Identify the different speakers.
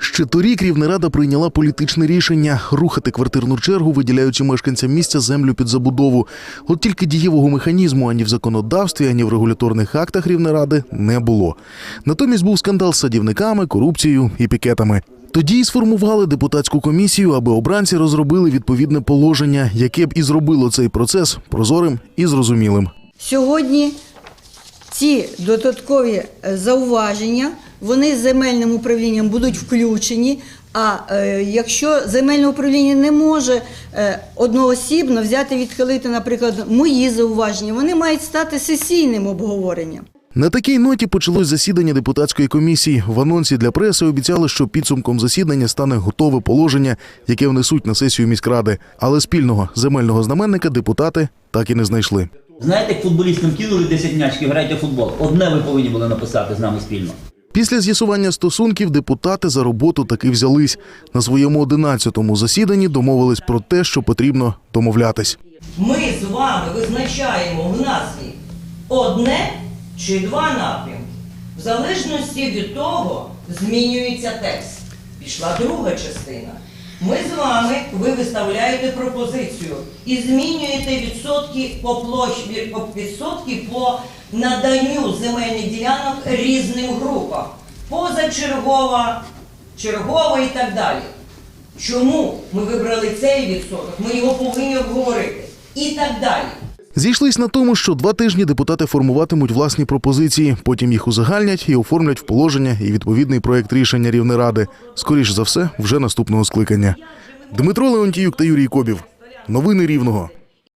Speaker 1: Ще торік Рівнерада прийняла політичне рішення рухати квартирну чергу, виділяючи мешканцям місця землю під забудову. От тільки дієвого механізму ані в законодавстві, ані в регуляторних актах Рівнеради не було. Натомість був скандал з садівниками, корупцією і пікетами. Тоді й сформували депутатську комісію, аби обранці розробили відповідне положення, яке б і зробило цей процес прозорим і зрозумілим.
Speaker 2: Сьогодні ці додаткові е, зауваження вони з земельним управлінням будуть включені. А е, якщо земельне управління не може е, одноосібно взяти відхилити, наприклад, мої зауваження, вони мають стати сесійним обговоренням.
Speaker 1: На такій ноті почалось засідання депутатської комісії. В анонсі для преси обіцяли, що підсумком засідання стане готове положення, яке внесуть на сесію міськради. Але спільного земельного знаменника депутати так і не знайшли.
Speaker 3: Знаєте, як футболістам кинули 10 м'ячків, грайте в футбол. Одне ви повинні були написати з нами спільно.
Speaker 1: Після з'ясування стосунків депутати за роботу таки взялись. На своєму одинадцятому засіданні домовились про те, що потрібно домовлятись.
Speaker 4: Ми з вами визначаємо в назві одне чи два напрямки. В залежності від того змінюється текст. Пішла друга частина. Ми з вами, ви виставляєте пропозицію і змінюєте відсотки по площі, відсотки по наданню земельних ділянок різним групам. Позачергова, чергова і так далі. Чому ми вибрали цей відсоток? Ми його повинні обговорити. І так далі.
Speaker 1: Зійшлись на тому, що два тижні депутати формуватимуть власні пропозиції, потім їх узагальнять і оформлять в положення і відповідний проект рішення Рівнеради. Скоріше за все, вже наступного скликання. Дмитро Леонтіюк та Юрій Кобів. Новини Рівного.